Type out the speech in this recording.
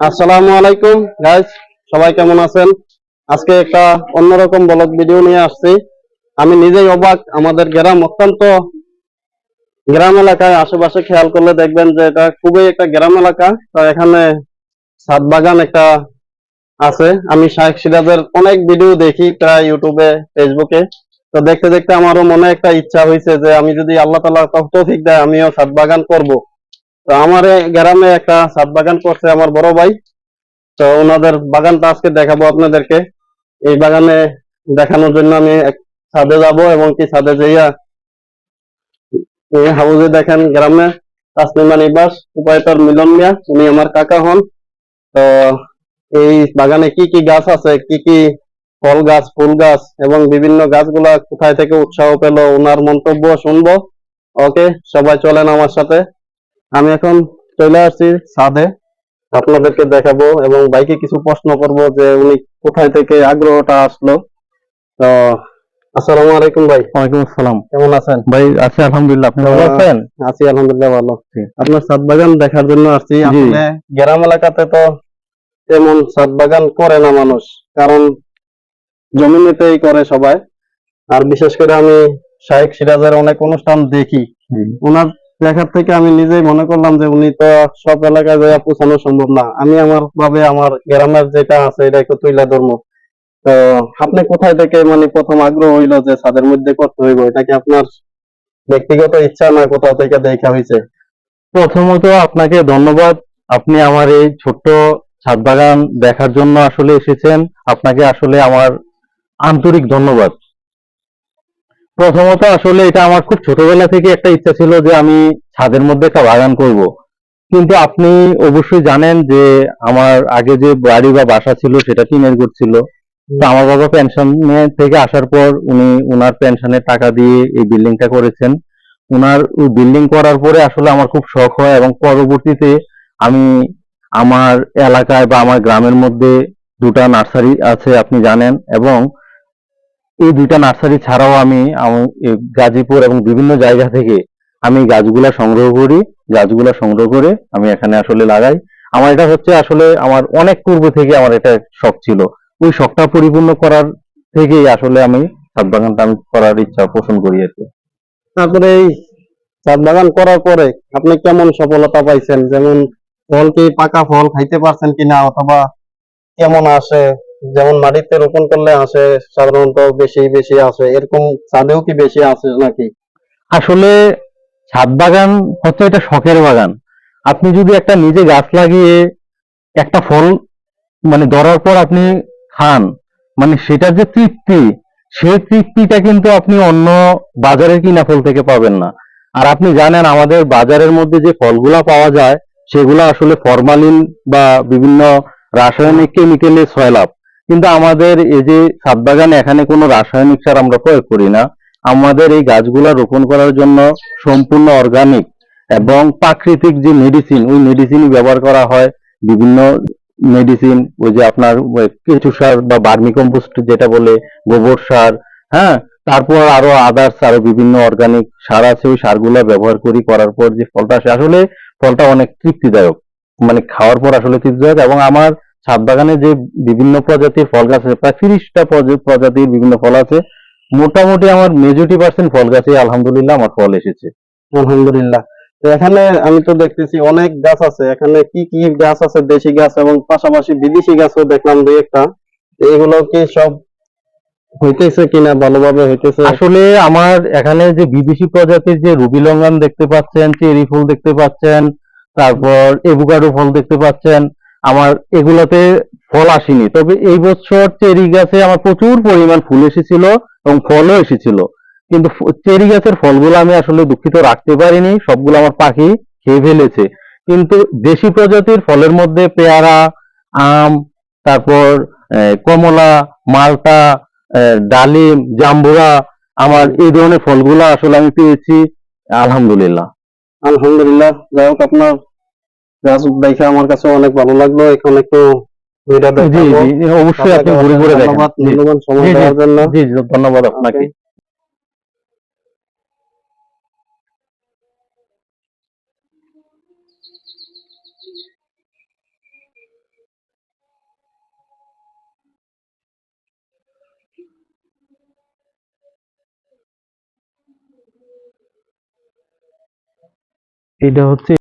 আসসালামু আলাইকুম গাইস সবাই কেমন আছেন? আজকে একটা অন্যরকম ব্লগ ভিডিও নিয়ে আসছি। আমি নিজেই অবাক, আমাদের গ্রাম অত্যন্ত গ্রাম এলাকায় আশেপাশে খেয়াল করলে দেখবেন যে এটা খুবই একটা গ্রাম এলাকা। তো এখানে ছাদ বাগান একটা আছে। আমি শাহেখ সিরাজের অনেক ভিডিও দেখি প্রায় ইউটিউবে ফেসবুকে তো দেখতে দেখতে আমারও মনে একটা ইচ্ছা হয়েছে যে আমি যদি আল্লাহ তালা তৌফিক দেয়, আমিও ছাদ বাগান করব। তো আমার গ্রামে একটা ছাদ বাগান করছে আমার বড় ভাই। তো ওনাদের বাগানটা আজকে দেখাবো আপনাদেরকে। এই বাগানে দেখানোর জন্য আমি ছাদে যাব এবং কি ছাদে যাইয়া হাউজে দেখেন গ্রামে তাসলিমা নিবাস, উপায়তর মিলন মিয়া, উনি আমার কাকা হন। তো এই বাগানে কি কি গাছ আছে, কি কি ফল গাছ, ফুল গাছ এবং বিভিন্ন গাছগুলা কোথায় থেকে উৎসাহ পেল, ওনার মন্তব্য শুনব। ওকে, সবাই চলেন আমার সাথে। আমি এখন চলে আসছি ছাদে। আপনাদেরকে দেখাবো এবং বাইকে কিছু প্রশ্ন করব যে উনি কোথায় থেকে আগ্রহটা আসলো। তো আসসালামু আলাইকুম ভাই। ওয়ালাইকুম আসসালাম। কেমন আছেন? ভাই আছি আলহামদুলিল্লাহ। আপনি ভালো আছেন? আছি আলহামদুলিল্লাহ ভালো। আপনার ছাদ বাগান দেখার জন্য আসছি। আসলে গ্রাম এলাকাতে তো তেমন ছাদ বাগান করে না মানুষ কারণ জমিনেতেই করে সবাই। আর বিশেষ করে আমি শাহেক সিরাজের অনেক অনুষ্ঠান দেখি। ওনার দেখার থেকে আমি নিজেই মনে করলাম যে উনি তো সব এলাকায় যাইয়া পৌঁছানো সম্ভব না। আমি আমার ভাবে আমার গ্রামের যেটা আছে এটা একটু তুইলা ধর্ম। তো আপনি কোথায় থেকে মানে প্রথম আগ্রহ হইল যে ছাদের মধ্যে করতে হইব? এটা কি আপনার ব্যক্তিগত ইচ্ছা না কোথাও থেকে দেখা হয়েছে প্রথমত আপনাকে ধন্যবাদ। আপনি আমার এই ছোট্ট ছাদ বাগান দেখার জন্য আসলে এসেছেন। আপনাকে আসলে আমার আন্তরিক ধন্যবাদ। প্রথমত আসলে এটা আমার খুব ছোটবেলা থেকে একটা ইচ্ছা ছিল যে আমি ছাদের মধ্যে একটা বাগান করব। কিন্তু আপনি অবশ্যই জানেন যে আমার আগে যে বাড়ি বা বাসা ছিল সেটা টিনের ঘর ছিল। তো আমার বাবা পেনশনে থেকে আসার পর উনি উনার পেনশনের টাকা দিয়ে এই বিল্ডিংটা করেছেন। উনার ওই বিল্ডিং করার পরে আসলে আমার খুব শখ হয় এবং পরবর্তীতে আমি আমার এলাকায় বা আমার গ্রামের মধ্যে দুটা নার্সারি আছে আপনি জানেন এবং এই দুইটা নার্সারি ছাড়াও আমি গাজীপুর এবং বিভিন্ন জায়গা থেকে আমি গাছগুলা সংগ্রহ করি, গাছগুলা সংগ্রহ করে আমি এখানে আসলে লাগাই। আমার এটা হচ্ছে আসলে আমার অনেক পূর্ব থেকে আমার এটা শখ ছিল। ওই শখটা পরিপূর্ণ করার থেকেই আসলে আমি ছাদ বাগানটা আমি করার ইচ্ছা পোষণ করি আর কি। তারপরে এই ছাদ বাগান করার পরে আপনি কেমন সফলতা পাইছেন? যেমন ফল কি পাকা ফল খাইতে পারছেন কিনা অথবা কেমন আসে? যেমন মাটিতে রোপণ করলে আসে, সাধারণত বেশি বেশি আসে, এরকম ছাদেও কি বেশি আসে নাকি? আসলে ছাদ বাগান হচ্ছে এটা শখের বাগান। আপনি যদি একটা নিজে গাছ লাগিয়ে একটা ফল মানে ধরার পর আপনি খান মানে সেটার যে তৃপ্তি, সেই তৃপ্তিটা কিন্তু আপনি অন্য বাজারের কিনা ফল থেকে পাবেন না। আর আপনি জানেন আমাদের বাজারের মধ্যে যে ফলগুলা পাওয়া যায়, সেগুলো আসলে ফরমালিন বা বিভিন্ন রাসায়নিক কেমিক্যালে সয়লাভ কিন্তু আমাদের এই যে ছাদ বাগানে, এখানে কোনো রাসায়নিক সার আমরা প্রয়োগ করি না। আমাদের এই গাছগুলা রোপণ করার জন্য সম্পূর্ণ অর্গানিক এবং প্রাকৃতিক যে মেডিসিন ওই মেডিসিনই ব্যবহার করা হয়। বিভিন্ন মেডিসিন ওই যে আপনার কেঁচু সার বা বার্মি কম্পোস্ট যেটা বলে, গোবর সার হ্যাঁ? তারপর আরও আদার্স আরও বিভিন্ন অর্গানিক সার আছে, ওই সারগুলা ব্যবহার করি, করার পর যে ফলটা আসে। আসলে ফলটা অনেক তৃপ্তিদায়ক। মানে খাওয়ার পর আসলে তৃপ্তিদায়ক এবং আমার ছাদ বাগানে যে বিভিন্ন প্রজাতির ফল গাছ আছে প্রায় তিরিশটা প্রজাতির বিভিন্ন ফল আছে। মোটামুটি আমার মেজরিটি পার্সেন্ট ফল গাছে আলহামদুলিল্লাহ আমার ফল এসেছে। আলহামদুলিল্লাহ। তো এখানে আমি তো দেখতেছি অনেক গাছ আছে। এখানে কি কি গাছ আছে? দেশি গাছ এবং পাশাপাশি বিদেশি গাছও দেখলাম দুই একটা। এগুলো কি সব হইতেছে কিনা ভালোভাবে হইতেছে? আসলে আমার এখানে যে বিদেশি প্রজাতির যে রুবি লঙ্গান দেখতে পাচ্ছেন চেরি ফুল দেখতে পাচ্ছেন তারপর এভোকাডো ফল দেখতে পাচ্ছেন আমার এগুলাতে ফল আসেনি। তবে এই বছর চেরি গাছে আমার প্রচুর পরিমাণ ফুল এসেছিল এবং ফলও এসেছিল। কিন্তু চেরি গাছের ফলগুলো আমি আসলে দুঃখিত রাখতে পারিনি, সবগুলো আমার পাখি খেয়ে ফেলেছে। কিন্তু দেশি প্রজাতির ফলের মধ্যে পেয়ারা, আম, তারপর কমলা, মালটা ডালিম, জাম্বুরা, আমার এই ধরনের ফলগুলো আসলে আমি পেয়েছি। আলহামদুলিল্লাহ। আলহামদুলিল্লাহ। যাই হোক, আপনার রাজুক দেখে আমার কাছে অনেক ভালো লাগল। এখানে একটু অবশ্যই আপনি ঘুরে ঘুরে দেখেন। ধন্যবাদ আপনাকে। এটা হচ্ছে